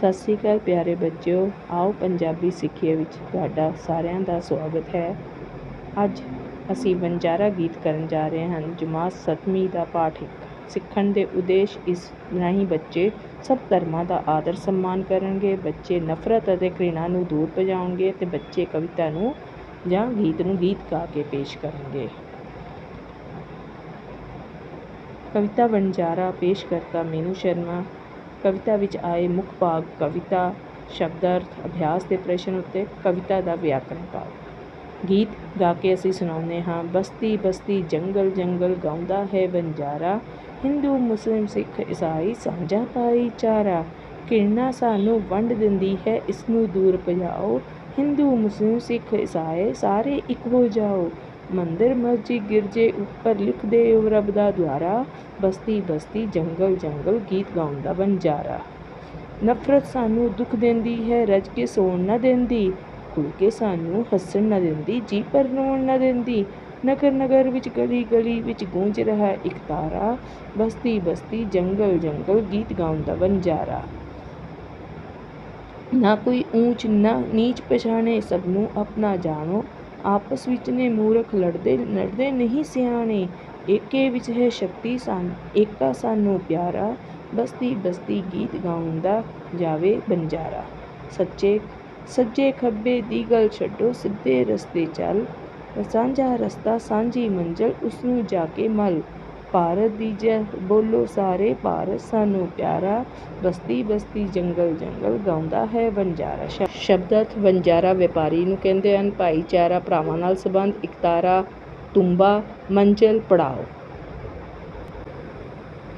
ਸਤਿ ਸ੍ਰੀ ਅਕਾਲ ਪਿਆਰੇ ਬੱਚਿਓ। ਆਓ ਪੰਜਾਬੀ ਸਿੱਖੀਏ ਵਿੱਚ ਤੁਹਾਡਾ ਸਾਰਿਆਂ ਦਾ ਸਵਾਗਤ ਹੈ। ਅੱਜ ਅਸੀਂ ਵਣਜਾਰਾ ਗੀਤ ਕਰਨ ਜਾ ਰਹੇ ਹਨ ਜਮਾਤ ਸਤਵੀਂ ਦਾ ਪਾਠ ਇੱਕ। ਸਿੱਖਣ ਦੇ ਉਦੇਸ਼ ਇਸ ਰਾਹੀਂ ਬੱਚੇ ਸਭ ਧਰਮਾਂ ਦਾ ਆਦਰ ਸਨਮਾਨ ਕਰਨਗੇ, ਬੱਚੇ ਨਫ਼ਰਤ ਅਤੇ ਘ੍ਰਿਣਾ ਨੂੰ ਦੂਰ ਭਜਾਉਣਗੇ ਤੇ ਬੱਚੇ ਕਵਿਤਾ ਨੂੰ ਜਾਂ ਗੀਤ ਨੂੰ ਗੀਤ ਗਾ ਕੇ ਪੇਸ਼ ਕਰਨਗੇ। ਕਵਿਤਾ ਵਣਜਾਰਾ ਪੇਸ਼ ਕਰਤਾ ਮੀਨੂ ਸ਼ਰਮਾ ਕਵਿਤਾ ਵਿੱਚ ਆਏ ਮੁੱਖ ਭਾਗ ਕਵਿਤਾ ਸ਼ਬਦ ਅਰਥ ਅਭਿਆਸ ਦੇ ਪ੍ਰਸ਼ਨ ਉੱਤੇ ਕਵਿਤਾ ਦਾ ਵਿਆਕਰਨ ਭਾਗ। ਗੀਤ ਗਾ ਕੇ ਅਸੀਂ ਸੁਣਾਉਂਦੇ ਹਾਂ, ਬਸਤੀ ਬਸਤੀ ਜੰਗਲ ਜੰਗਲ ਗਾਉਂਦਾ ਹੈ ਬੰਜਾਰਾ ਹਿੰਦੂ ਮੁਸਲਿਮ ਸਿੱਖ ਈਸਾਈ ਸਾਂਝਾ ਭਾਈਚਾਰਾ ਘਿਰਣਾ ਸਾਨੂੰ ਵੰਡ ਦਿੰਦੀ ਹੈ ਇਸ ਨੂੰ ਦੂਰ ਭਜਾਓ, ਹਿੰਦੂ ਮੁਸਲਿਮ ਸਿੱਖ ਈਸਾਈ ਸਾਰੇ ਇੱਕ ਹੋ ਜਾਓ ਮੰਦਰ ਮਸਜਿਦ ਗਿਰਜੇ ਉੱਪਰ ਲਿਖਦੇ ਹੋ ਰੱਬ ਦਾ ਦੁਆਰਾ ਬਸਤੀ ਬਸਤੀ ਜੰਗਲ ਜੰਗਲ ਗੀਤ ਗਾਉਣ ਵਣਜਾਰਾ। ਨਫ਼ਰਤ ਸਾਨੂੰ ਦੁੱਖ ਦਿੰਦੀ ਹੈ, ਰੱਜ ਕੇ ਸੌਣ ਨਾ ਦਿੰਦੀ। ਖੁੱਲ ਕੇ ਸਾਨੂੰ ਹੱਸਣ ਨਾ ਦਿੰਦੀ, ਜੀ ਪਰ ਰੋਣ ਨਾ ਦਿੰਦੀ। ਨਗਰ ਨਗਰ ਵਿੱਚ ਗਲੀ ਗਲੀ ਵਿੱਚ ਗੂੰਜ ਰਿਹਾ ਇੱਕ ਤਾਰਾ। ਬਸਤੀ ਬਸਤੀ ਜੰਗਲ ਜੰਗਲ ਗੀਤ ਗਾਉਣ ਦਾ ਵਣਜਾਰਾ। ਨਾ ਕੋਈ ਊਂਚ ਨਾ ਨੀਚ ਪਛਾਣੇ, ਸਭ ਨੂੰ ਆਪਣਾ ਜਾਣੋ। ਆਪਸ ਵਿੱਚ ਨੇ ਮੂਰਖ ਲੜਦੇ ਲੜਦੇ ਨਹੀਂ ਸਿਆਣੇ। ਏਕੇ ਵਿੱਚ ਹੈ ਸ਼ਕਤੀ ਸਨ ਏਕਾ ਸਾਨੂੰ ਪਿਆਰਾ, ਬਸਤੀ ਬਸਤੀ ਗੀਤ ਗਾਉਂਦਾ ਜਾਵੇ ਬੰਜਾਰਾ। ਸੱਚੇ, ਸੱਜੇ ਖੱਬੇ ਦੀ ਗੱਲ ਛੱਡੋ, ਸਿੱਧੇ ਰਸਤੇ ਚੱਲ। ਸਾਂਝਾ ਰਸਤਾ, ਸਾਂਝੀ ਮੰਜ਼ਲ ਉਸ ਨੂੰ ਜਾ ਕੇ ਮਲ। ਭਾਰਤ ਦੀ ਜੈ। ਬੋਲੋ ਸਾਰੇ ਭਾਰਤ ਸਾਨੂੰ ਪਿਆਰਾ। ਬਸਤੀ ਬਸਤੀ ਜੰਗਲ ਜੰਗਲ ਗਾਉਂਦਾ ਹੈ ਵਣਜਾਰਾ। ਸ਼ਬਦਤ ਵਣਜਾਰਾ ਵਪਾਰੀ ਨੂੰ ਕਹਿੰਦੇ ਹਨ, ਭਾਈਚਾਰਾ ਭਰਾਵਾਂ ਨਾਲ ਸੰਬੰਧ, ਇਕਤਾਰਾ, ਤੁੰਬਾ, ਮੰਜ਼ਲ, ਪੜਾਓ।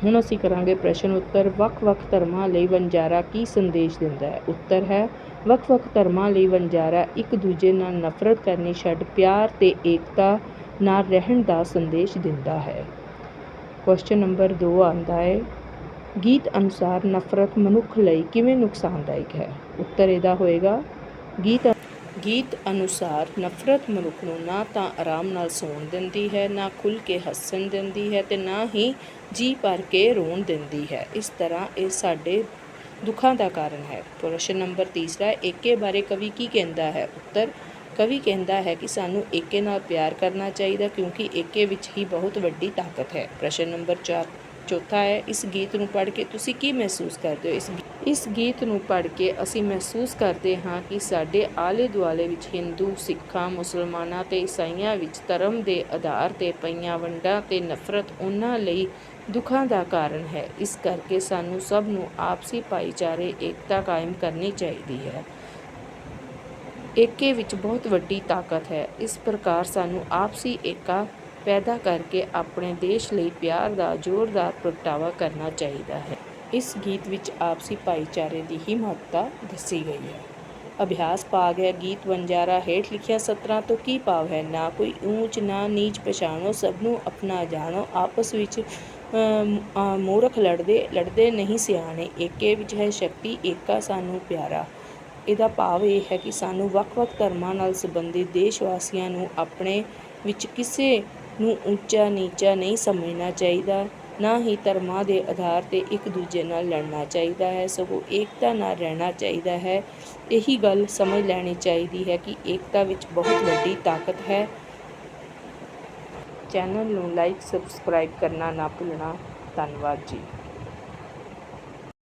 ਹੁਣ ਅਸੀਂ ਕਰਾਂਗੇ ਪ੍ਰਸ਼ਨ ਉੱਤਰ। ਵੱਖ-ਵੱਖ ਧਰਮਾਂ ਲਈ ਵਣਜਾਰਾ ਕੀ ਸੰਦੇਸ਼ ਦਿੰਦਾ ਹੈ? ਉੱਤਰ ਹੈ ਵੱਖ-ਵੱਖ ਧਰਮਾਂ ਲਈ ਵਣਜਾਰਾ ਇੱਕ ਦੂਜੇ ਨਾਲ ਨਫ਼ਰਤ ਕਰਨੀ, ਛੱਡ ਪਿਆਰ ਤੇ ਏਕਤਾ ਨਾਲ ਰਹਿਣ ਦਾ ਸੰਦੇਸ਼ ਦਿੰਦਾ ਹੈ। ਕੁਐਸਚਨ ਨੰਬਰ 2 ਆਉਂਦਾ ਹੈ। ਗੀਤ ਅਨੁਸਾਰ ਨਫ਼ਰਤ ਮਨੁੱਖ ਲਈ ਕਿਵੇਂ ਨੁਕਸਾਨਦਾਇਕ ਹੈ? ਉੱਤਰ ਇਹਦਾ ਹੋਏਗਾ। ਗੀਤ ਗੀਤ ਅਨੁਸਾਰ ਨਫ਼ਰਤ ਮਨੁੱਖ ਨੂੰ ਨਾ ਤਾਂ ਆਰਾਮ ਨਾਲ ਸੌਣ ਦਿੰਦੀ ਹੈ, ਨਾ ਖੁੱਲ੍ਹ ਕੇ ਹੱਸਣ ਦਿੰਦੀ ਹੈ ਤੇ ਨਾ ਹੀ ਜੀ ਭਰ ਕੇ ਰੋਣ ਦਿੰਦੀ ਹੈ। ਇਸ ਤਰ੍ਹਾਂ ਇਹ ਸਾਡੇ ਦੁੱਖਾਂ ਦਾ ਕਾਰਨ ਹੈ। ਪ੍ਰਸ਼ਨ ਨੰਬਰ ਤੀਸਰਾ, ਏਕੇ ਬਾਰੇ ਕਵੀ ਕੀ ਕਹਿੰਦਾ ਹੈ? ਉੱਤਰ ਕਵੀ ਕਹਿੰਦਾ ਹੈ ਕਿ ਸਾਨੂੰ ਏਕੇ ਨਾਲ ਪਿਆਰ ਕਰਨਾ ਚਾਹੀਦਾ ਕਿਉਂਕਿ ਏਕੇ ਵਿੱਚ ਹੀ ਬਹੁਤ ਵੱਡੀ ਤਾਕਤ ਹੈ। ਪ੍ਰਸ਼ਨ ਨੰਬਰ 4 ਚੌਥਾ ਹੈ, ਇਸ ਗੀਤ ਨੂੰ ਪੜ੍ਹ ਕੇ ਤੁਸੀਂ ਕੀ ਮਹਿਸੂਸ ਕਰਦੇ ਹੋ? ਇਸ ਇਸ ਗੀਤ ਨੂੰ ਪੜ੍ਹ ਕੇ ਅਸੀਂ ਮਹਿਸੂਸ ਕਰਦੇ ਹਾਂ ਕਿ ਸਾਡੇ ਆਲੇ ਦੁਆਲੇ ਵਿੱਚ ਹਿੰਦੂ, ਸਿੱਖਾਂ, ਮੁਸਲਮਾਨਾਂ ਤੇ ਈਸਾਈਆਂ ਵਿੱਚ ਧਰਮ ਦੇ ਆਧਾਰ ਤੇ ਪਈਆਂ ਵੰਡਾਂ ਤੇ ਨਫ਼ਰਤ ਉਹਨਾਂ ਲਈ ਦੁੱਖਾਂ ਦਾ ਕਾਰਨ ਹੈ। ਇਸ ਕਰਕੇ ਸਾਨੂੰ ਸਭ ਨੂੰ ਆਪਸੀ ਭਾਈਚਾਰੇ, ਏਕਤਾ ਕਾਇਮ ਕਰਨੀ ਚਾਹੀਦੀ ਹੈ। ਏਕੇ ਵਿੱਚ ਬਹੁਤ ਵੱਡੀ ਤਾਕਤ ਹੈ। ਇਸ ਪ੍ਰਕਾਰ ਸਾਨੂੰ ਆਪਸੀ ਏਕਾ ਪੈਦਾ ਕਰਕੇ ਆਪਣੇ ਦੇਸ਼ ਲਈ ਪਿਆਰ ਦਾ ਜ਼ੋਰਦਾਰ ਪ੍ਰਗਟਾਵਾ ਕਰਨਾ ਚਾਹੀਦਾ ਹੈ। ਇਸ ਗੀਤ ਵਿੱਚ ਆਪਸੀ ਭਾਈਚਾਰੇ ਦੀ ਹੀ ਮਹੱਤਤਾ ਦੱਸੀ ਗਈ ਹੈ। ਅਭਿਆਸ ਭਾਗ ਹੈ। ਗੀਤ ਵਣਜਾਰਾ ਹੇਠ ਲਿਖਿਆ ਸਤਰਾਂ ਤੋਂ ਕੀ ਭਾਵ ਹੈ? ਨਾ ਕੋਈ ਊਚ, ਨਾ ਨੀਚ ਪਛਾਣੋ। ਸਭ ਨੂੰ ਆਪਣਾ ਜਾਣੋ। ਆਪਸ ਵਿੱਚ ਮੂਰਖ ਲੜਦੇ ਲੜਦੇ ਨਹੀਂ ਸਿਆਣੇ। ਏਕੇ ਵਿੱਚ ਹੈ ਸ਼ਕਤੀ ਏਕਾ ਸਾਨੂੰ ਪਿਆਰਾ। ਇਹਦਾ ਭਾਵ ਇਹ ਹੈ ਕਿ ਸਾਨੂੰ ਵੱਖ-ਵੱਖ ਧਰਮਾਂ ਨਾਲ ਸੰਬੰਧਿਤ ਦੇਸ਼ ਵਾਸੀਆਂ ਨੂੰ ਆਪਣੇ ਵਿੱਚ ਕਿਸੇ ਨੂੰ ਉੱਚਾ, ਨੀਚਾ ਨਹੀਂ ਸਮਝਣਾ ਚਾਹੀਦਾ, ਨਾ ਹੀ ਧਰਮਾਂ ਦੇ ਆਧਾਰ ਤੇ ਇੱਕ ਦੂਜੇ ਨਾਲ ਲੜਨਾ ਚਾਹੀਦਾ ਹੈ। ਸਗੋਂ ਏਕਤਾ ਨਾਲ ਰਹਿਣਾ ਚਾਹੀਦਾ ਹੈ। ਇਹੀ ਗੱਲ ਸਮਝ ਲੈਣੀ ਚਾਹੀਦੀ ਹੈ ਕਿ ਏਕਤਾ ਵਿੱਚ ਬਹੁਤ ਵੱਡੀ ਤਾਕਤ ਹੈ। ਚੈਨਲ ਨੂੰ ਲਾਈਕ, ਸਬਸਕ੍ਰਾਈਬ ਕਰਨਾ ਨਾ ਭੁੱਲਣਾ। ਧੰਨਵਾਦ ਜੀ।